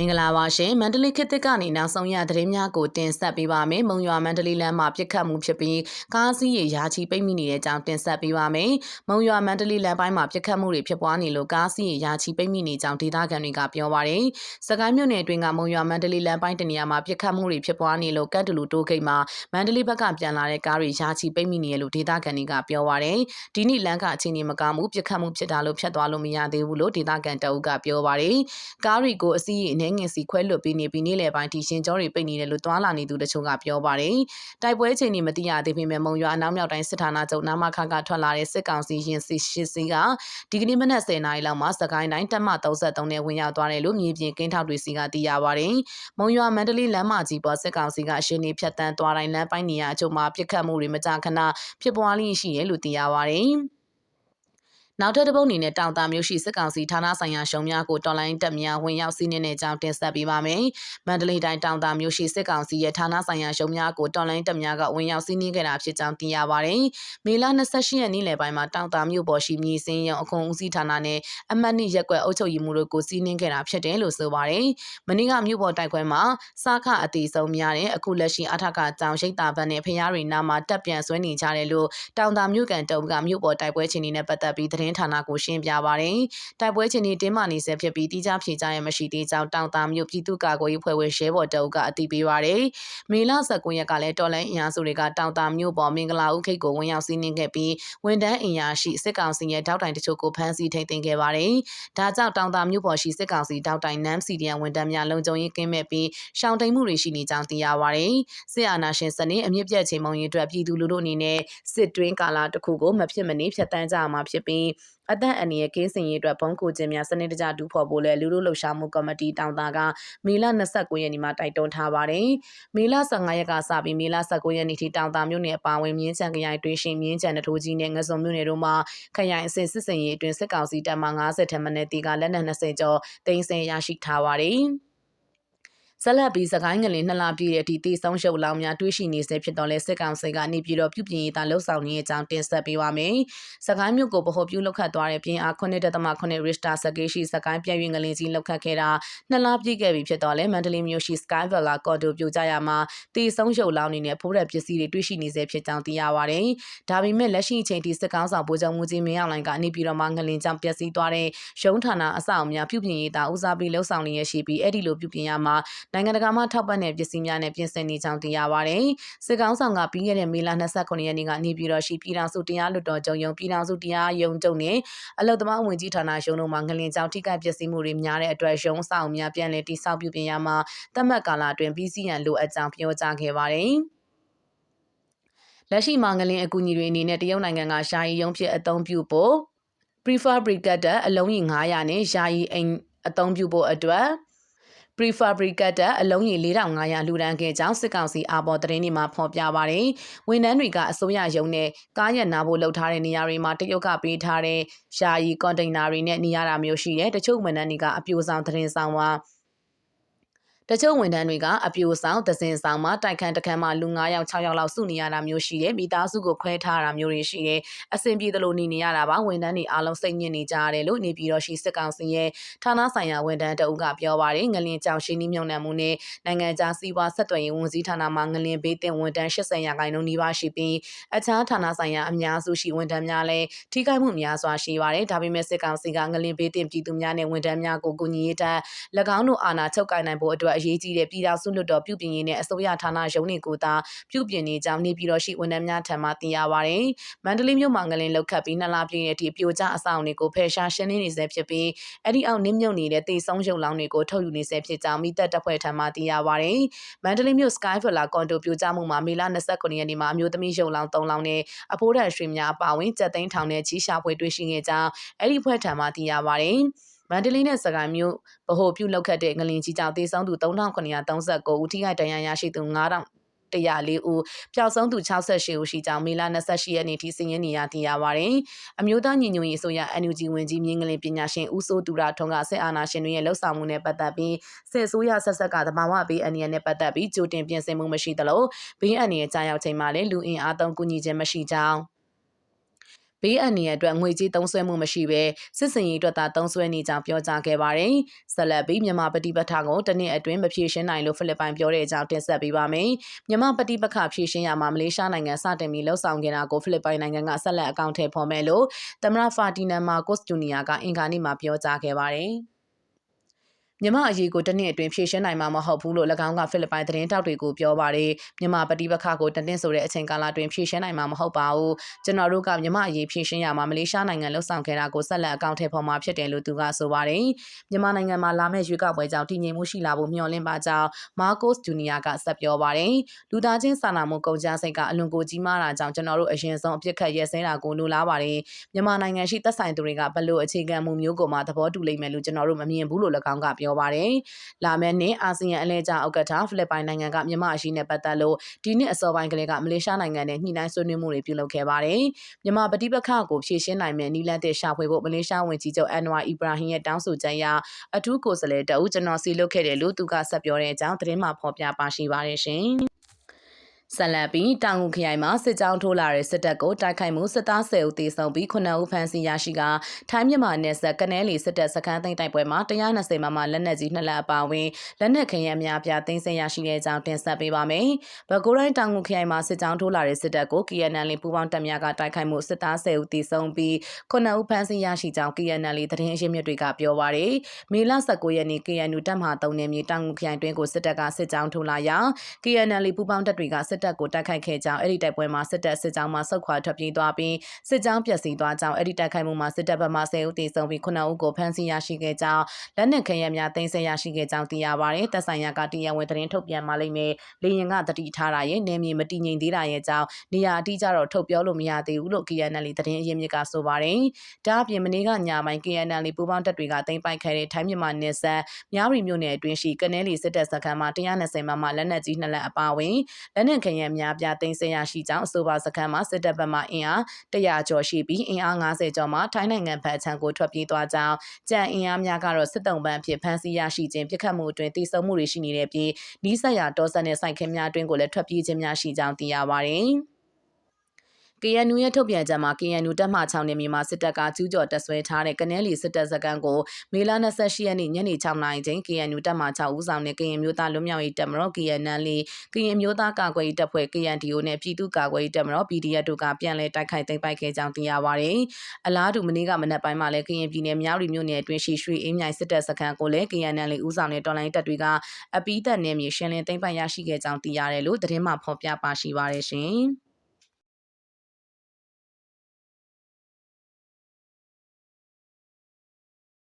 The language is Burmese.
မင်္ဂလာပါရှင်မန္တလေးခေတ်သစ်ကနေနောက်ဆုံးရသတင်းများကိုတင်ဆက်ပေးပါမယ်မုံရွာမန္တလေးလမ်းမှာပြစ်ခတ်မှုဖြစ်ပြီးကားစီးရရာချီပိတ်မိနေတဲ့အကြောင်းတင်ဆက်ပေးပါမယ်မုံရွာမန္တလေးလမ်းပိုင်းမှာပြစ်ခတ်မှုတွေဖြစ်ပွားနေလို့ကားစီးရရာချီပိတ်မိနေကြောင်းဒေသခံတွေကပြောပါတယ်စကိုင်းမြို့နယ်အတွင်းကမုံရွာမန္တလေးလမ်းပိုင်းတနေရာမှာပြစ်ခတ်မှုတွေဖြစ်ပွားနေလို့ကတ်တလူတိုးခိတ်မှာမန္တလေးဘက်ကပြန်လာတဲ့ကားတွေရာချီပိတ်မိနေရလို့ဒေသခံတွေကပြောပါတယ်ဒီနေ့လမ်းကအခြေအနေမကောင်းဘူးပြစ်ခတ်မှုဖြစ်တာလို့ဖြတ်သွားလို့မရသေးဘူးလို့ဒေသခံတအုပ်ကပြောပါတယ်ကားတွေကိုအစီးရအနေငယ်စီခွဲလွတ်ပေးနေပြီးနေ့လယ်ပိုင်းထိရှင်ကျောတွေပိတ်နေတယ်လို့သွာလာနေသူတချို့ကပြောပါတယ်။တိုက်ပွဲချိန်တွေမသိရသေးပေမဲ့မုံရွာအနောက်မြောက်တိုင်းစစ်ဌာနချုပ်နာမခကထွက်လာတဲ့စစ်ကောင်စီရင်စစ်ရှစ်စီးကဒီကနေ့မနက်10:00နာရီလောက်မှာစကိုင်းတိုင်းတက်မ33နဲ့ဝင်ရောက်သွားတယ်လို့မြေပြင်ကင်းထောက်တွေစီကသိရပါတယ်။မုံရွာမန္တလေးလမ်းမကြီးပေါ်စစ်ကောင်စီကအရှင်နေဖြတ်တန်းသွားတိုင်းလမ်းပိုင်းနေရာအချို့မှာပြစ်ခတ်မှုတွေမကြာခဏဖြစ်ပွားလျက်ရှိတယ်လို့သိရပါတယ်။ နောက်ထပ်တစ်ပုတ်အနေနဲ့တောင်တာမျိုးရှိစစ်ကောင်စီဌာနဆိုင်ရာရှုံများကိုတော်လိုင်းတက်များဝင်ရောက်စီးနှင်းတဲ့အကြောင်းတင်ဆက်ပေးပါမယ်။မန္တလေးတိုင်းတောင်တာမျိုးရှိစစ်ကောင်စီရဲ့ဌာနဆိုင်ရာရှုံများကိုတော်လိုင်းတက်များကဝင်ရောက်စီးနှင်းခဲ့တာဖြစ်ကြောင်းသိရပါတယ်။မေလ28ရက်နေ့လယ်ပိုင်းမှာတောင်တာမျိုးပေါ်ရှိမြေစင်းရုံအခွန်ဦးစီးဌာနနဲ့အမှတ်နှစ်ရက်ကွက်အုပ်ချုပ်ရေးမှူးတို့ကိုစီးနှင်းခဲ့တာဖြစ်တယ်လို့ဆိုပါတယ်။မနေ့ကမြို့ပေါ်တိုက်ခွဲမှာစားခအသေးဆုံးများတဲ့အခုလက်ရှိအထက်ကကြောင်ရှိတ်တာဘတ်နဲ့ဖျားရီနာမှာတက်ပြန်ဆွဲနေကြတယ်လို့တောင်တာမျိုးကန်တုံကမြို့ပေါ်တိုက်ပွဲချင်းနေနဲ့ပတ်သက်ပြီးသတင်းဌာနကိုရှင်းပြပါရယ်တိုက်ပွဲချင်းနေတင်းမာနေဆဲဖြစ်ပြီးတိကျဖြေကြားရမရှိသေးကြောင်းတောင်တာမျိုးပြည်သူ့ကာကွယ်ရေးဖွဲ့ဝင်ရှဲဘော်တအုပ်ကအတည်ပြုပါရယ်မေလ19ရက်ကလည်းတော်လိုင်းအင်အားစုတွေကတောင်တာမျိုးပေါ်မင်္ဂလာဦးခိတ်ကိုဝင်ရောက်စီးနင်းခဲ့ပြီးဝန်တန်းအင်အားရှိစစ်ကောင်စီရဲ့တောက်တိုင်တချို့ကိုဖမ်းဆီးထိန်းသိမ်းခဲ့ပါတယ်ဒါကြောင့်တောင်တာမျိုးပေါ်ရှိစစ်ကောင်စီတောက်တိုင်နမ်စီဒီယန်ဝန်တန်းများလုံခြုံရေးကင်းမဲ့ပြီးရှောင်တိန်မှုတွေရှိနေကြောင်းသိရပါရယ်စစ်အာဏာရှင်စနစ်အမြင့်ပြတ်ချိန်မုံရင်အတွက်ပြည်သူလူထုအနေနဲ့စစ်တွင်းကာလတစ်ခုကိုမဖြစ်မနေဖျက်ဆီးကြမှာဖြစ်ပြီးအသက်အန္တရာယ်ကင်းစင်ရေးအတွက်ဘုံကိုခြင်းများစနစ်တကျဒူးဖော်ဖို့လဲလူလူလှုပ်ရှားမှုကော်မတီတောင်တာကမေလ29ရက်နေ့မှာတိုက်တွန်းထားပါတယ်။မေလ15ရက်ကစပြီးမေလ19ရက်နေ့ထိတောင်တာမြို့နယ်အပါအဝင်မြင်းချံခရိုင်တွင်းရှင်မြင်းချံတထိုးကြီးနဲ့ငစုံမြို့နယ်တို့မှာခရိုင်အစစ်စစ်စင်ရေးအတွင်းစစ်ကောင်စီတပ်မှ90ထက်မနည်းတီကလက်နက်20ကျော်တင်ဆက်ရရှိထားပါတယ်။ ဆက်လက်ပြီးစကိုင်းငလင်နှစ်လပြည့်တဲ့အထိတည်ဆုံးရှုပ်လောင်များတွေးရှိနေစေဖြစ်တော့လဲစစ်ကောင်စီကနေပြည်တော်ပြုပြင်ရေးသားလှုပ်ဆောင်နေတဲ့အကြောင်းတင်ဆက်ပေးပါမယ်။စကိုင်းမြို့ကိုဗဟိုပြုလောက်ခတ်သွားတဲ့ပြင်အား9.8 Richter စကေးရှိစကိုင်းပြည့်ရွင်ငလင်ကြီးလောက်ခတ်ခဲ့တာနှစ်လပြည့်ခဲ့ပြီဖြစ်တော့လဲမန္တလေးမြို့ရှိ Sky Villa ကော်ဒိုပြိုကြရမှာတည်ဆုံးရှုပ်လောင်နေတဲ့ဖိုးရက်ပစ္စည်းတွေတွေးရှိနေစေဖြစ်ကြောင်းသိရပါတယ်။ဒါပေမဲ့လက်ရှိအချိန်ထိစစ်ကောင်ဆောင်ဗိုလ်ချုပ်မှုကြီးမင်းအောင်လှိုင်ကနေပြည်တော်မှာငလင်ကြောင့်ပျက်စီးသွားတဲ့ရုံးဌာနအဆောက်အအုံများပြုပြင်ရေးသားဦးစားပေးလှုပ်ဆောင်နေရရှိပြီးအဲ့ဒီလိုပြုပြင်ရမှာနိုင်ငံတကာမှထောက်ပံ့တဲ့ပစ္စည်းများနဲ့ပြင်ဆင်နေကြောင်းသိရပါတယ်။စစ်ကောင်းဆောင်ကပြီးခဲ့တဲ့မေလ29ရက်နေ့ကနေပြည်တော်ရှိပြည်ထောင်စုတရားလွှတ်တော်ချုပ်ရုံပြည်ထောင်စုတရားရုံးချုပ်နဲ့အလုသမားဝင်ကြီးဌာနရုံးတို့မှာငလင်ကြောင်ထိခိုက်ပျက်စီးမှုတွေများတဲ့အတွက်ရုံးဆောင်များပြန်လည်တိစောက်ပြုပြင်ရမှာတတ်မှတ်ကာလအတွင်းပြီးစီးရန်လိုအပ်ကြောင်းပြောကြားခဲ့ပါတယ်။လက်ရှိမှာငလင်အကူအညီတွေအနေနဲ့တရုတ်နိုင်ငံကရှားရီရုံးဖြစ်အသုံးပြုဖို့ prefer brigade အလုံးကြီး900နဲ့ယာယီအိမ်အသုံးပြုဖို့အတွက် prefabricated အလုံးကြီး4500လူဒန်းခဲ့ကြောင်းစစ်ကောင်စီအာဘော်သတင်းတွေမှာဖော်ပြပါတယ်။ဝန်ထမ်းတွေကအစိုးရရုံးနဲ့ကားရနာဖို့လှုပ်ထားတဲ့နေရာတွေမှာတရုတ်ကပေးထားတဲ့ယာယီကွန်တိန်နာတွေနဲ့နေရတာမျိုးရှိတယ်။တချို့ဝန်ထမ်းတွေကအပြိုဆောင်သတင်းဆောင်မှာ တချို့ဝန်ထမ်းတွေကအပြိုဆောင်သစင်ဆောင်မှာတိုက်ခန်းတခန်းမှာလူ9ယောက်6ယောက်လောက်စုနေရတာမျိုးရှိတယ်မိသားစုကိုခွဲထားတာမျိုးတွေရှိတယ်အဆင်ပြေသလိုနေနေရတာပါဝန်ထမ်းတွေအားလုံးစိတ်ညစ်နေကြရတယ်လို့နေပြည်တော်ရှိစစ်ကောင်စီရဲ့ဌာနဆိုင်ရာဝန်ထမ်းတအုပ်ကပြောပါတယ်ငလင်ကြောင်ရှိနီးမြုံနယ်မှုနဲ့နိုင်ငံခြားစီးပွားဆက်သွယ်ရေးဝန်ကြီးဌာနမှငလင်ဘေးတင်ဝန်ထမ်း80ရာခိုင်နှုန်းနီးပါးရှိပြီးအခြားဌာနဆိုင်ရာအများစုရှိဝန်ထမ်းများလည်းထိခိုက်မှုများစွာရှိပါတယ်ဒါပေမဲ့စစ်ကောင်စီကငလင်ဘေးတင်ပြည်သူများနဲ့ဝန်ထမ်းများကိုကူညီရေးတပ်၎င်းတို့အာဏာချုပ်ကိုင်နိုင်ဖို့အတွက်အရေးကြီးတဲ့ပြည်ထောင်စုလွှတ်တော်ပြုပြင်ရေးနဲ့အစိုးရဌာနရုံးတွေကိုသာပြုပြင်နေကြောင်းနေပြည်တော်ရှိဝန်ထမ်းများထံမှသိရပါဗျ။မန္တလေးမြို့မှာငလင်လောက်ခတ်ပြီးနှစ်လပြည့်တဲ့အထိပြိုကျအဆောင်တွေကိုဖယ်ရှားရှင်းလင်းနေဆဲဖြစ်ပြီးအဲ့ဒီအောက်နင်းမြုပ်နေတဲ့တေဆုံးရုံလောင်းတွေကိုထုတ်ယူနေဆဲဖြစ်ကြောင်းမိသက်တပ်ဖွဲ့ထံမှသိရပါဗျ။မန္တလေးမြို့ Sky Villa ကွန်ဒိုပြိုကျမှုမှာမေလ29ရက်နေ့မှာအမျိုးသမီးရုံလောင်း3လောင်းနဲ့အဖိုးတန်ရွှေများအပါဝင်ကြက်သိန်းထောင်နဲ့ကြီးရှာဖွေတွေ့ရှိခဲ့ကြောင်းအဲ့ဒီဖွဲ့ထံမှသိရပါဗျ။ မန္တလေးနဲ့စကိုင်းမြို့ဗဟိုပြုလောက်ခတ်တဲ့ငလင်ကြီးကြောင့်သေဆုံးသူ3939ဦးထိခိုက်ဒဏ်ရာရရှိသူ9000 104ဦးပျောက်ဆုံးသူ68ဦးရှိကြောင်းမေလ28ရက်နေ့ထိစာရင်းနေရသိရပါတယ်။အမျိုးသားညီညွတ်ရေးအစိုးရ NUG ဝင်ကြီးမြင်းကလေးပညာရှင်ဦးစိုးတူရာထွန်းကစစ်အာဏာရှင်တွေရဲ့လှုပ်ဆောင်မှုနဲ့ပတ်သက်ပြီးစစ်အစိုးရဆက်ဆက်ကသဘာဝဘေးအန္တရာယ်နဲ့ပတ်သက်ပြီးကြိုတင်ပြင်ဆင်မှုမရှိသလိုဘေးအန္တရာယ်ကြားရောက်ချိန်မှာလည်းလူအင်အားသုံးကူညီခြင်းမရှိကြောင်း ဘေဘေးအန္တရာယ်အတွက်ငွေကြေးသုံးစွဲမှုမရှိဘဲစစ်စင်ရေးအတွက်သာသုံးစွဲနေကြောင်းပြောကြားခဲ့ပါတယ်။ဆက်လက်ပြီးမြန်မာပဋိပက္ခကိုတနည်းအတွင်းမဖြေရှင်းနိုင်လို့ဖိလစ်ပိုင်ပြောတဲ့အကြောင်းတင်ဆက်ပေးပါမယ်။မြန်မာပဋိပက္ခဖြေရှင်းရမှာမလေးရှားနိုင်ငံစတင်ပြီးလှုပ်ဆောင်ခဲ့တာကိုဖိလစ်ပိုင်နိုင်ငံကဆက်လက်အကောင့်ထဲဖော်မယ်လို့သမ္မတဖာတီနန်မာကို့စ်ဂျူနီယာကအင်္ဂါနေ့မှာပြောကြားခဲ့ပါတယ်။ မြမအရေးကိုတနည်းအတွင်းဖြေရှင်းနိုင်မှာမဟုတ်ဘူးလို့၎င်းကဖိလစ်ပိုင်သတင်းတောက်တွေကိုပြောပါတယ်မြမပဋိပက္ခကိုတနည်းဆိုတဲ့အချိန်ကာလတွင်ဖြေရှင်းနိုင်မှာမဟုတ်ပါဘူးကျွန်တော်တို့ကမြမအရေးဖြေရှင်းရမှာမလေးရှားနိုင်ငံလှုပ်ဆောင်ခဲ့တာကိုဆက်လက်အကောင့်ထဲပေါ်မှာဖြစ်တယ်လို့သူကဆိုပါတယ်မြမနိုင်ငံမှာလာမယ့်ရွေးကောက်ပွဲကြောင့်တည်ငြိမ်မှုရှိလာဖို့မျှော်လင့်ပါကြောင်းမာကိုစ်ဂျူနီယာကဆက်ပြောပါတယ်လူသားချင်းစာနာမှုကုန်ကျစရိတ်ကအလွန်ကိုကြီးမားတာကြောင့်ကျွန်တော်တို့အရင်ဆုံးအပြစ်ခတ်ရဲစဲတာကိုလိုလားပါတယ်မြန်မာနိုင်ငံရှိသက်ဆိုင်သူတွေကဘလို့အခြေခံမှုမျိုးကိုမှသဘောတူလိမ့်မယ်လို့ကျွန်တော်တို့မမြင်ဘူးလို့၎င်းကပြောပါတယ်လာမယ့်နှစ်အာဆီယံအလဲကျဥက္ကဋ္ဌဖိလစ်ပိုင်နိုင်ငံကမြန်မာအရှိနဲ့ပတ်သက်လို့ဒီနှစ်အစောပိုင်းကလေးကမလေးရှားနိုင်ငံနဲ့ညှိနှိုင်းဆွေးနွေးမှုတွေပြုလုပ်ခဲ့ပါတယ်။မြန်မာပဋိပက္ခကိုဖြေရှင်းနိုင်မယ့်နီလန်တဲ့ရှာဖွေဖို့မလေးရှားဝန်ကြီးချုပ်အန်နဝါအီဘရာဟင်ရဲ့တောင်းဆိုချက်အရအထူးကိုယ်စားလှယ်တအုပ်ကျွန်တော်စီလုပ်ခဲ့တယ်လို့သူကဆက်ပြောတဲ့အကြောင်းသတင်းမှဖော်ပြပါရှိပါတယ်ရှင်။ ဆက်လက်ပြီးတောင်ငူခရိုင်မှာစစ်ကြောင်းထိုးလာတဲ့စစ်တပ်ကိုတိုက်ခိုက်မှုစစ်သား10ဦးသေဆုံးပြီး9ဦးဖမ်းဆီးရရှိကထိုင်းမြန်မာနယ်စပ်ကနဲလီစစ်တပ်စခန်းသိမ်းတိုက်ပွဲမှာ120မမလက်နက်ကြီးနှစ်လက်အပါအဝင်လက်နက်ခဲယမ်းများပြားသိမ်းဆည်းရရှိတဲ့ကြောင်းတင်ဆက်ပေးပါမယ်။ဘကိုးတိုင်းတောင်ငူခရိုင်မှာစစ်ကြောင်းထိုးလာတဲ့စစ်တပ်ကို KNL ပူးပေါင်းတပ်များကတိုက်ခိုက်မှုစစ်သား10ဦးသေဆုံးပြီး9ဦးဖမ်းဆီးရရှိကြောင်း KNL သတင်းအရင်းမြစ်တွေကပြောပါရယ်။မေလ19ရက်နေ့ KNU တပ်မှ3နယ်မြေတောင်ငူခရိုင်တွင်ကိုစစ်တပ်ကစစ်ကြောင်းထိုးလာရာ KNL ပူးပေါင်းတပ်တွေကစစ်တပ်ကိုတိုက်ခိုက်ခဲ့ကြောင်းအဲ့ဒီတိုက်ပွဲမှာစစ်တပ်စစ်ကြောင်းမှဆုတ်ခွာထွက်ပြေးသွားပြီးစစ်ကြောင်းပျက်စီးသွားကြောင်းအဲ့ဒီတိုက်ခိုက်မှုမှာစစ်တပ်ဘက်မှ10ဦးသေဆုံးပြီး9ဦးကိုဖမ်းဆီးရရှိခဲ့ကြောင်းလက်နက်ခဲယမ်းများသိမ်းဆည်းရရှိခဲ့ကြောင်းသိရပါတယ်တပ်ဆိုင်ရာကတရားဝင်သတင်းထုတ်ပြန်မှလိမ့်မယ်လေရင်ကတတိထားတာရဲ့နယ်မြေမတည်ငြိမ်သေးတာရဲ့ကြောင်းနေရာအတိအကျတော့ထုတ်ပြောလို့မရသေးဘူးလို့ KNL သတင်းအရင်းမြစ်ကဆိုပါတယ်ဒါအပြင်မနေ့ကညပိုင်း KNL ပူးပေါင်းတပ်တွေကသိမ်းပိုက်ခဲ့တဲ့ထိုင်းမြန်မာနယ်စပ်မြဝတီမြို့နယ်အတွင်းရှိကနဲလီစစ်တပ်စခန်းမှာ120မမလက်နက်ကြီးနှစ်လက်အပါအဝင်လက်နက်ခဲယမ်းများပြသိမ်းဆည်းရရှိကြောင်းအဆိုပါစခန်းမှာစစ်တပ်ဘက်မှအင်အား100ကျော်ရှိပြီးအင်အား90ကျော်မှထိုင်းနိုင်ငံဘက်အခြမ်းကိုထွက်ပြေးသွားကြောင်းကြံအင်အားများကတော့စစ်တုံးပန်းဖြစ်ဖမ်းဆီးရရှိခြင်းပြစ်ခတ်မှုအတွင်းတိစုံမှုတွေရှိနေတဲ့ပြည်နီးစပ်ရာတောဆက်နဲ့ဆိုင်ခင်းများအတွင်းကိုလည်းထွက်ပြေးခြင်းများရှိကြောင်းသိရပါတယ်။ KNU ရဲ့ထုတ်ပြန်ချက်မှာ KNU တပ်မှ6နေမြေမှာစစ်တပ်ကကျူးကျော်တပ်ဆွဲထားတဲ့ကနဲလီစစ်တပ်စခန်းကိုမေလ28ရက်နေ့ညနေ6နာရီချိန် KNU တပ်မှ6ဦးဆောင်တဲ့ကရင်မျိုးသားလွတ်မြောက်ရေးတပ်မတော် KNL ကရင်မျိုးသားကာကွယ်ရေးတပ်ဖွဲ့ KNDO နဲ့ပြည်သူ့ကာကွယ်ရေးတပ်မတော် PDF တို့ကပြန်လည်တိုက်ခိုက်သိမ်းပိုက်ခဲ့ကြောင်းသိရပါတယ်။အလားတူမနေ့ကမနက်ပိုင်းမှာလည်းကရင်ပြည်နယ်မြောက်ရီမြို့နယ်အတွင်းရှိရွှေအင်းမြိုင်စစ်တပ်စခန်းကိုလည်း KNL ဦးဆောင်တဲ့တော်လိုင်းတပ်တွေကအပီးသက်နယ်မြေရှင်းလင်းသိမ်းပိုက်ရရှိခဲ့ကြောင်းသိရတယ်လို့သတင်းမှဖော်ပြပါရှိပါတယ်ရှင်။